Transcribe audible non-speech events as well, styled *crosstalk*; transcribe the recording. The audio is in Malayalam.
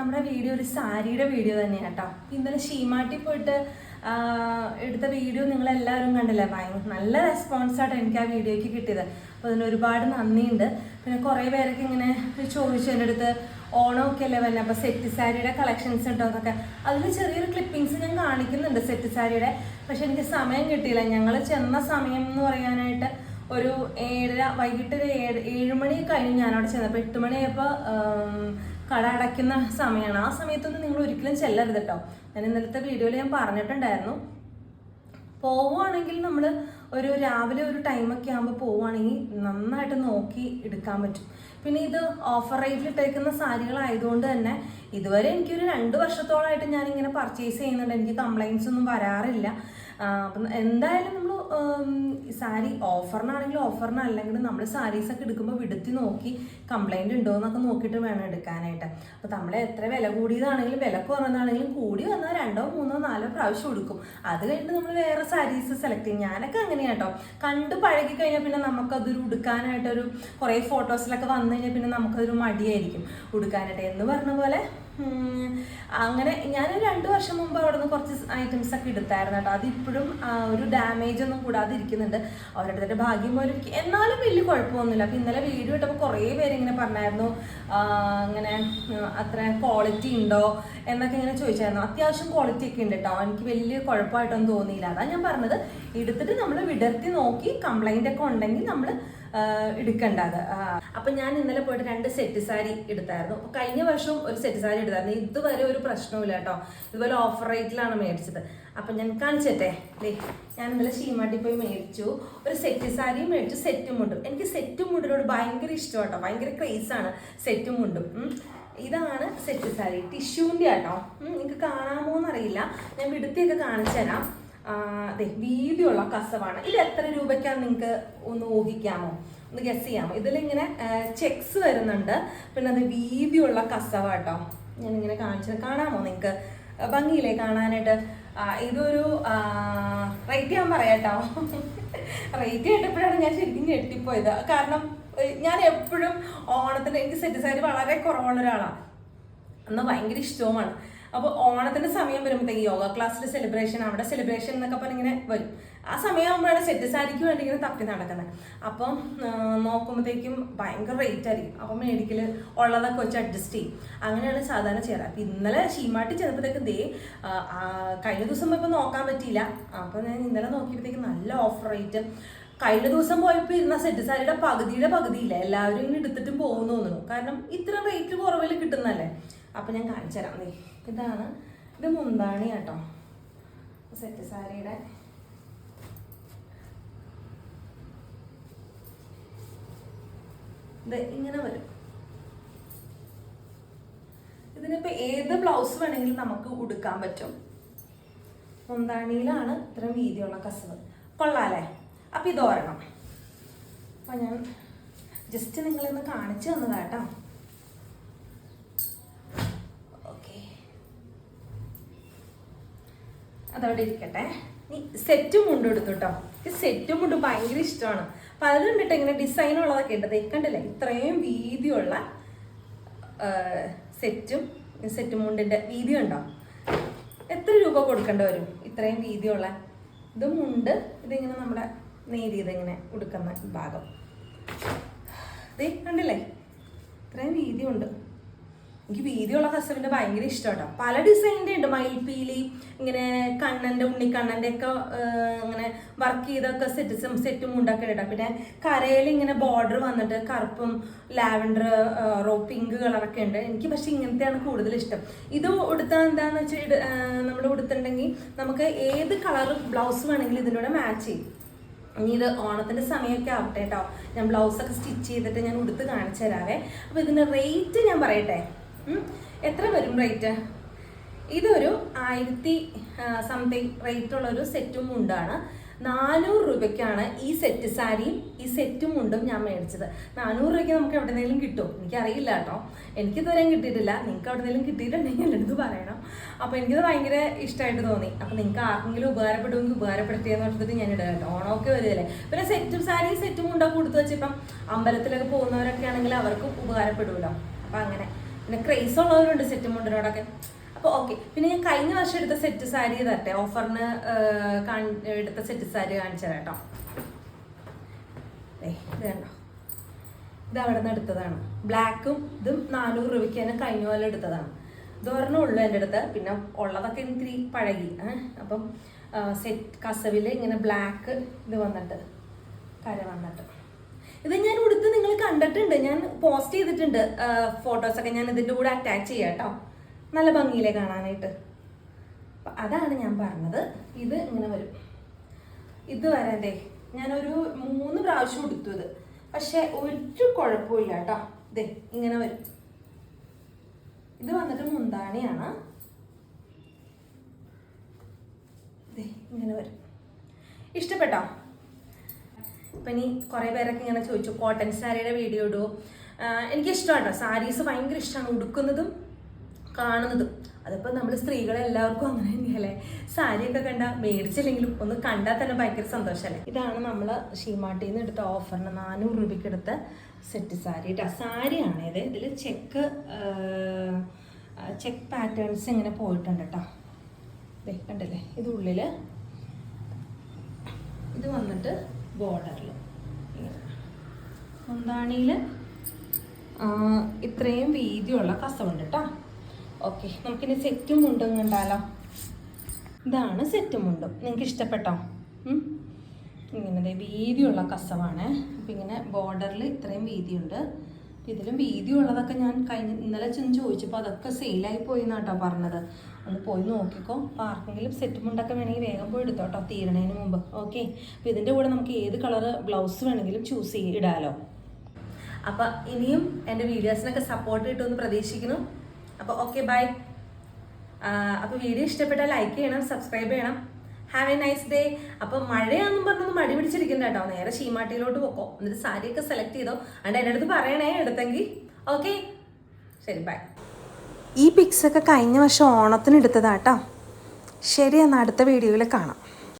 നമ്മുടെ വീഡിയോ ഒരു സാരിയുടെ വീഡിയോ തന്നെയാണ് കേട്ടോ. ഇന്നലെ ഷീമാട്ടി പോയിട്ട് എടുത്ത വീഡിയോ നിങ്ങളെല്ലാവരും കണ്ടില്ലേ? ഭയങ്കര നല്ല റെസ്പോൺസായിട്ട് എനിക്ക് ആ വീഡിയോയ്ക്ക് കിട്ടിയത്. അപ്പോൾ അതിന് ഒരുപാട് നന്ദിയുണ്ട്. പിന്നെ കുറേ പേരൊക്കെ ഇങ്ങനെ ചോദിച്ചു എന്റെ അടുത്ത് ഓണമൊക്കെ അല്ലേ വല്ല അപ്പോൾ സെറ്റ് സാരിയുടെ കളക്ഷൻസ് ഉണ്ടോ എന്നൊക്കെ. അതിൽ ചെറിയൊരു ക്ലിപ്പിങ്സ് ഞാൻ കാണിക്കുന്നുണ്ട് സെറ്റ് സാരിയുടെ. പക്ഷെ എനിക്ക് സമയം കിട്ടിയില്ല. ഞങ്ങൾ ചെന്ന സമയം എന്ന് പറയാനായിട്ട് ഒരു ഏഴര വൈകിട്ട് ഒരു ഏഴ് ഏഴ് മണി കഴിഞ്ഞ് ഞാനവിടെ ചെന്നപ്പോൾ എട്ട് മണിയായപ്പോൾ കട അടയ്ക്കുന്ന സമയമാണ്. ആ സമയത്തൊന്നും നിങ്ങൾ ഒരിക്കലും ചെല്ലരുത് കേട്ടോ. ഞാൻ ഇന്നലത്തെ വീഡിയോയിൽ ഞാൻ പറഞ്ഞിട്ടുണ്ടായിരുന്നു. പോവുകയാണെങ്കിൽ നമ്മൾ ഒരു രാവിലെ ഒരു ടൈമൊക്കെ ആകുമ്പോൾ പോവുകയാണെങ്കിൽ നന്നായിട്ട് നോക്കി എടുക്കാൻ പറ്റും. പിന്നെ ഇത് ഓഫർ റേറ്റിൽ ഇട്ടേക്കുന്ന സാരികളായതുകൊണ്ട് തന്നെ ഇതുവരെ എനിക്കൊരു രണ്ട് വർഷത്തോളമായിട്ട് ഞാനിങ്ങനെ പർച്ചേസ് ചെയ്യുന്നുണ്ട്. എനിക്ക് കംപ്ലയിൻസ് ഒന്നും വരാറില്ല. അപ്പം എന്തായാലും നമ്മൾ സാരി ഓഫറിനാണെങ്കിലും ഓഫറിന് അല്ലെങ്കിൽ നമ്മൾ സാരീസൊക്കെ എടുക്കുമ്പോൾ വിടുത്തി നോക്കി കംപ്ലൈന്റ് ഉണ്ടോ എന്നൊക്കെ നോക്കിയിട്ട് വേണം എടുക്കാനായിട്ട്. അപ്പോൾ നമ്മൾ എത്ര വില കൂടിയതാണെങ്കിലും വില കുറഞ്ഞതാണെങ്കിലും കൂടി വന്നാൽ രണ്ടോ മൂന്നോ നാലോ പ്രാവശ്യം എടുക്കും. അത് കഴിഞ്ഞിട്ട് നമ്മൾ വേറെ സാരീസ് സെലക്ട് ചെയ്യും. ഞാനൊക്കെ അങ്ങനെയാണ് കേട്ടോ കണ്ട് പഴകി കഴിഞ്ഞാൽ പിന്നെ നമുക്കതൊരു ഉടുക്കാനായിട്ടൊരു കുറേ ഫോട്ടോസിലൊക്കെ വന്നു കഴിഞ്ഞാൽ പിന്നെ നമുക്കതൊരു മടിയായിരിക്കും ഉടുക്കാനായിട്ട്. എന്ന് പറഞ്ഞ പോലെ അങ്ങനെ ഞാൻ രണ്ട് വർഷം മുമ്പ് അവിടെ നിന്ന് കുറച്ച് ഐറ്റംസ് ഒക്കെ എടുത്തായിരുന്നു കേട്ടോ. അതിപ്പോഴും ഒരു ഡാമേജ് ഒന്നും കൂടാതെ ഇരിക്കുന്നുണ്ട്. അവരുടെ ഭാഗ്യം പോലും എന്നാലും വലിയ കുഴപ്പമൊന്നുമില്ല. അപ്പം ഇന്നലെ വീഡിയോ ഇട്ടപ്പോൾ കുറേ പേര് ഇങ്ങനെ പറഞ്ഞായിരുന്നു അങ്ങനെ അത്ര ക്വാളിറ്റി ഉണ്ടോ എന്നൊക്കെ ഇങ്ങനെ ചോദിച്ചായിരുന്നു. അത്യാവശ്യം ക്വാളിറ്റി ഒക്കെ ഉണ്ട് കേട്ടോ. എനിക്ക് വലിയ കുഴപ്പമായിട്ടൊന്നും തോന്നിയില്ല. അതാ ഞാൻ പറഞ്ഞത്. എടുത്തിട്ട് നമ്മൾ വിടർത്തി നോക്കി കംപ്ലൈന്റ് ഒക്കെ ഉണ്ടെങ്കിൽ നമ്മൾ എടുക്കേണ്ട അത്. ആ, അപ്പൊ ഞാൻ ഇന്നലെ പോയിട്ട് രണ്ട് സെറ്റ് സാരി എടുത്തായിരുന്നു. അപ്പൊ കഴിഞ്ഞ വർഷം ഒരു സെറ്റ് സാരി എടുത്തായിരുന്നു. ഇതുവരെ ഒരു പ്രശ്നവുമില്ല കേട്ടോ. ഇതുപോലെ ഓഫർ റേറ്റിലാണ് മേടിച്ചത്. അപ്പൊ ഞാൻ കാണിച്ചട്ടെ? ദേ, ഞാൻ ഇന്നലെ ഷീമാട്ടി പോയി മേടിച്ചു. ഒരു സെറ്റ് സാരിയും മേടിച്ചു സെറ്റും മുണ്ടും. എനിക്ക് സെറ്റും മുണ്ടിനോട് ഭയങ്കര ഇഷ്ടം കേട്ടോ. ഭയങ്കര ക്രേസ് ആണ് സെറ്റും മുണ്ടും. ഇതാണ് സെറ്റ് സാരി ടിഷ്യൂന്റെ ആട്ടോ. നിങ്ങൾക്ക് കാണാമോ എന്നറിയില്ല ഞാൻ വിടുത്തിയൊക്കെ കാണിച്ചു തരാം ദേ വീതിയുള്ള കസവാണ്. ഇത് എത്ര രൂപയ്ക്കാണ് നിങ്ങൾക്ക് ഒന്ന് ഊഹിക്കാമോ? ഒന്ന് ഗസ് ചെയ്യാമോ? ഇതിലിങ്ങനെ ചെക്സ് വരുന്നുണ്ട്. പിന്നെ അത് വീതിയുള്ള കസവ കേട്ടോ ഇങ്ങനെ കാണിച്ചത്. കാണാമോ നിങ്ങൾക്ക് ഭംഗിയില്ലേ കാണാനായിട്ട്? ഇതൊരു റേറ്റ് ഞാൻ പറയാട്ടോ റേറ്റ് *laughs* കേട്ടപ്പോഴാണ് ഞാൻ ശരിക്കും ഞെട്ടിപ്പോയത്. കാരണം ഞാൻ എപ്പോഴും ഓണത്തിന് എനിക്ക് സെറ്റ് സാരി വളരെ കുറവുള്ള ഒരാളാണ് അന്ന് ഭയങ്കര ഇഷ്ടവുമാണ്. അപ്പോൾ ഓണത്തിന്റെ സമയം വരുമ്പോഴത്തേക്ക് യോഗ ക്ലാസ്സിൽ സെലിബ്രേഷൻ അവിടെ സെലിബ്രേഷൻ എന്നൊക്കെ പറഞ്ഞ് ഇങ്ങനെ വരും. ആ സമയമാകുമ്പോഴാണ് സെറ്റ് സാരിക്ക് വേണ്ടി ഇങ്ങനെ തപ്പി നടക്കുന്നത് അപ്പം നോക്കുമ്പോഴത്തേക്കും ഭയങ്കര റേറ്റ് ആയിരിക്കും. അപ്പം മേടിക്കൽ ഉള്ളതൊക്കെ വെച്ച് അഡ്ജസ്റ്റ് ചെയ്യും. അങ്ങനെയാണ് സാധാരണ ചെയ്യാറ്. അപ്പം ഇന്നലെ ഷീമാട്ടി ചെന്നപ്പോഴത്തേക്ക് ദേ കഴിഞ്ഞ ദിവസം ഇപ്പോൾ നോക്കാൻ പറ്റിയില്ല. അപ്പം ഞാൻ ഇന്നലെ നോക്കിയപ്പോഴത്തേക്ക് നല്ല ഓഫർ റേറ്റ് കഴിഞ്ഞ ദിവസം പോയപ്പോൾ ഇരുന്ന സെറ്റ് സാരിയുടെ പകുതിയുടെ പകുതിയില്ല. എല്ലാവരും ഇങ്ങനെ എടുത്തിട്ടും പോകുന്നു തോന്നുന്നു. കാരണം ഇത്ര റേറ്റ് കുറവിൽ കിട്ടുന്നല്ലേ അപ്പം ഞാൻ കാണിച്ചു തരാം നീ ഇതാണ്. ഇത് മുന്താണി കേട്ടോ. സെറ്റ് സാരിയുടെ. ഇത് ഇങ്ങനെ വരും. ഇതിനിപ്പോ ഏത് ബ്ലൗസ് വേണമെങ്കിലും നമുക്ക് ഉടുക്കാൻ പറ്റും. മുന്താണിയിലാണ് ഇത്രയും വീതിയുള്ള കസവ്. കൊള്ളാല്ലേ? അപ്പം ഇത് ഒരെണ്ണം. അപ്പം ഞാൻ ജസ്റ്റ് നിങ്ങളിന്ന് കാണിച്ചു തന്നതാ അതവിടെ ഇരിക്കട്ടെ. നീ സെറ്റും മുണ്ട് എടുത്തു കേട്ടോ എനിക്ക് സെറ്റും മുണ്ട് ഭയങ്കര ഇഷ്ടമാണ്. പലരും കണ്ടിട്ട് ഇങ്ങനെ ഡിസൈൻ ഉള്ളതൊക്കെ ഉണ്ട്. കണ്ടില്ലേ? ഇത്രയും വീതിയുള്ള സെറ്റും സെറ്റും മുണ്ടിന്റെ വീതി ഉണ്ടോ എത്ര രൂപ കൊടുക്കേണ്ടി വരും ഇത്രയും വീതിയുള്ള? ഇത് മുണ്ട് ഇതിങ്ങനെ നമ്മുടെ നേരിയത് ഇങ്ങനെ ഉടുക്കുന്ന ഭാഗം. ഇത് കണ്ടില്ലേ? ഇത്രയും വീതിയുണ്ട്. എനിക്ക് വീതിയുള്ള കസവിന്റെ ഭയങ്കര ഇഷ്ടം കേട്ടോ പല ഡിസൈനിന്റെ ഉണ്ട്. മയിൽപ്പീലി ഇങ്ങനെ കണ്ണന്റെ ഉണ്ണിക്കണ്ണന്റെ ഒക്കെ ഇങ്ങനെ വർക്ക് ചെയ്തൊക്കെ സെറ്റ് സെറ്റും മുണ്ടൊക്കെ കേട്ടോ പിന്നെ കരയിൽ ഇങ്ങനെ ബോർഡർ വന്നിട്ട് കറുപ്പും ലാവൻഡർ റോ പിങ്ക് കളറൊക്കെ ഉണ്ട്. എനിക്ക് പക്ഷേ ഇങ്ങനത്തെയാണ് കൂടുതൽ ഇഷ്ടം. ഇത് ഉടുത്താൽ എന്താണെന്ന് വെച്ചാൽ നമ്മൾ ഉടുത്തിട്ടുണ്ടെങ്കിൽ നമുക്ക് ഏത് കളർ ബ്ലൗസ് വേണമെങ്കിലും ഇതിന്റെ മാച്ച് ചെയ്യും. ഇനി ഇത് ഓണത്തിന്റെ സമയമൊക്കെ ആവട്ടെ കേട്ടോ ഞാൻ ബ്ലൗസൊക്കെ സ്റ്റിച്ച് ചെയ്തിട്ട് ഞാൻ ഉടുത്ത് കാണിച്ചു തരാവേ. അപ്പോൾ ഇതിന്റെ റേറ്റ് ഞാൻ പറയട്ടെ. എത്ര വരും റേറ്റ് ഇതൊരു ആയിരത്തി സംതിങ് റേറ്റ് ഉള്ള ഒരു സെറ്റും മുണ്ടാണ്. നാനൂറ് രൂപയ്ക്കാണ് ഈ സെറ്റ് സാരിയും ഈ സെറ്റും മുണ്ടും ഞാൻ മേടിച്ചത്. നാനൂറ് രൂപയ്ക്ക് നമുക്ക് എവിടെന്നെങ്കിലും കിട്ടും. എനിക്കറിയില്ല കേട്ടോ. എനിക്കിതുവരെയും കിട്ടിയിട്ടില്ല. നിങ്ങൾക്ക് എവിടെന്നെങ്കിലും കിട്ടിയിട്ടുണ്ടെങ്കിൽ എന്റെ അടുത്ത് പറയണം. അപ്പോൾ എനിക്കത് ഭയങ്കര ഇഷ്ടമായിട്ട് തോന്നി. അപ്പോൾ നിങ്ങൾക്ക് ആർക്കെങ്കിലും ഉപകാരപ്പെടുമെങ്കിൽ ഉപകാരപ്പെടുത്തിയെന്ന് പറഞ്ഞിട്ട് ഞാൻ ഇടുക കേട്ടോ. ഓണമൊക്കെ വരുമല്ലേ പിന്നെ സെറ്റും സാരി സെറ്റും മുണ്ടൊക്കെ കൊടുത്തു വെച്ചിപ്പം അമ്പലത്തിലൊക്കെ പോകുന്നവരൊക്കെ ആണെങ്കിൽ അവർക്കും ഉപകാരപ്പെടുമല്ലോ അപ്പം അങ്ങനെ. പിന്നെ ക്രേസ് ഉള്ളവരുണ്ട് സെറ്റ് മുണ്ടിനോടൊക്കെ. അപ്പോൾ ഓക്കെ പിന്നെ ഞാൻ കഴിഞ്ഞ വർഷം എടുത്ത സെറ്റ് സാരി തരട്ടെ? ഓഫറിന് എടുത്ത സെറ്റ് സാരി കാണിച്ചു തരാം കേട്ടോ ഏയ് ഇത് ഇത് അവിടെ നിന്ന് എടുത്തതാണ് ബ്ലാക്കും ഇതും നാനൂറ് രൂപയ്ക്ക് തന്നെ കഴിഞ്ഞ പോലെ എടുത്തതാണ്. ഇതൊരെണ്ണം ഉള്ളു എന്റെ അടുത്ത്. പിന്നെ ഉള്ളതൊക്കെ ഇത്തിരി പഴകി. ഏ. അപ്പം സെറ്റ് കസവിൽ ഇങ്ങനെ ബ്ലാക്ക് ഇത് വന്നിട്ട് കര വന്നിട്ട്. ഇത് ഞാൻ ഉടുത്ത് നിങ്ങൾ കണ്ടിട്ടുണ്ട്. ഞാൻ പോസ്റ്റ് ചെയ്തിട്ടുണ്ട്. ഫോട്ടോസൊക്കെ ഞാൻ ഇതിന്റെ കൂടെ അറ്റാച്ച് ചെയ്യാം കേട്ടോ. നല്ല ഭംഗിയിലെ കാണാനായിട്ട്. അതാണ് ഞാൻ പറഞ്ഞത്. ഇത് ഇങ്ങനെ വരും. ഇത് വരണ്ടേ ഞാനൊരു മൂന്ന് പ്രാവശ്യം എടുത്തു ഇത്. പക്ഷെ ഒരു കുഴപ്പമില്ല കേട്ടോ. ഇതേ ഇങ്ങനെ വരും. ഇത് വന്നിട്ട് മുന്താണിയാണ്. ഇങ്ങനെ വരും. ഇഷ്ടപ്പെട്ടോ? ഇപ്പം ഇനി കുറേ പേരൊക്കെ ഇങ്ങനെ ചോദിച്ചു കോട്ടൺ സാരിയുടെ വീഡിയോ ഇടുമോ എനിക്ക് ഇഷ്ടമാണ് കേട്ടോ സാരീസ് ഭയങ്കര ഇഷ്ടമാണ് ഉടുക്കുന്നതും കാണുന്നതും. അതിപ്പോൾ നമ്മൾ സ്ത്രീകളെ എല്ലാവർക്കും അങ്ങനെ തന്നെയല്ലേ? സാരിയൊക്കെ കണ്ട മേടിച്ചില്ലെങ്കിലും ഒന്ന് കണ്ടാൽ തന്നെ ഭയങ്കര സന്തോഷമല്ലേ ഇതാണ് നമ്മൾ ഷീമാട്ടിൽ നിന്ന് എടുത്ത ഓഫറിന് നാനൂറ് രൂപയ്ക്ക് എടുത്ത സെറ്റ് സാരി കേട്ടോ സാരിയാണ് ഇത്. ഇതിൽ ചെക്ക് ചെക്ക് പാറ്റേൺസ് ഇങ്ങനെ പോയിട്ടുണ്ട് കേട്ടോ കണ്ടില്ലേ? ഇത് ഉള്ളിൽ ഇത് വന്നിട്ട് ബോർഡറിൽ മുന്താണിയിൽ ഇത്രയും വീതിയുള്ള കസവുണ്ട് കേട്ടോ ഓക്കെ നമുക്കിനി സെറ്റും മുണ്ടും കണ്ടാലോ? ഇതാണ് സെറ്റും മുണ്ടും. നിങ്ങൾക്ക് ഇഷ്ടപ്പെട്ടോ? ഇങ്ങനെ വീതിയുള്ള കസവാണ്. അപ്പം ഇങ്ങനെ ബോർഡറിൽ ഇത്രയും വീതിയുണ്ട്. അപ്പം വീതി ഉള്ളതൊക്കെ ഞാൻ കഴിഞ്ഞ ഇന്നലെ ചെന്ന് ചോദിച്ചപ്പോൾ അതൊക്കെ സെയിലായി പോയി എന്നാട്ടോ പറഞ്ഞത്. ഒന്ന് പോയി നോക്കിക്കോ. അപ്പോൾ ആർക്കെങ്കിലും സെറ്റ് മുണ്ടൊക്കെ വേണമെങ്കിൽ വേഗം പോയി എടുത്തോ കേട്ടോ തീരണതിന് മുമ്പ്. ഓക്കെ അപ്പോൾ ഇതിന്റെ കൂടെ നമുക്ക് ഏത് കളറ് ബ്ലൗസ് വേണമെങ്കിലും ചൂസ് ചെയ്ത് ഇടാലോ. അപ്പോൾ ഇനിയും എന്റെ വീഡിയോസിനൊക്കെ സപ്പോർട്ട് കിട്ടുമെന്ന് പ്രതീക്ഷിക്കുന്നു. അപ്പോൾ ഓക്കെ ബൈ അപ്പോൾ വീഡിയോ ഇഷ്ടപ്പെട്ടാൽ ലൈക്ക് ചെയ്യണം സബ്സ്ക്രൈബ് ചെയ്യണം. ഹാവ് എ നൈസ് ഡേ അപ്പൊ മഴയാണെന്നും പറഞ്ഞൊന്നും മടി പിടിച്ചിരിക്കണ്ട കേട്ടോ. നേരെ ഷീമാട്ടിയിലോട്ട് പോക്കോ. എന്നിട്ട് സാരിയൊക്കെ സെലക്ട് ചെയ്തോ. അണ്ട് എന്റെ അടുത്ത് പറയണേ എടുത്തെങ്കിൽ ഓക്കെ ശരി ബൈ ഈ പിക്സൊക്കെ കഴിഞ്ഞ വർഷം ഓണത്തിന് എടുത്തതാട്ടോ ശരി എന്നാൽ അടുത്ത വീഡിയോയിൽ കാണാം.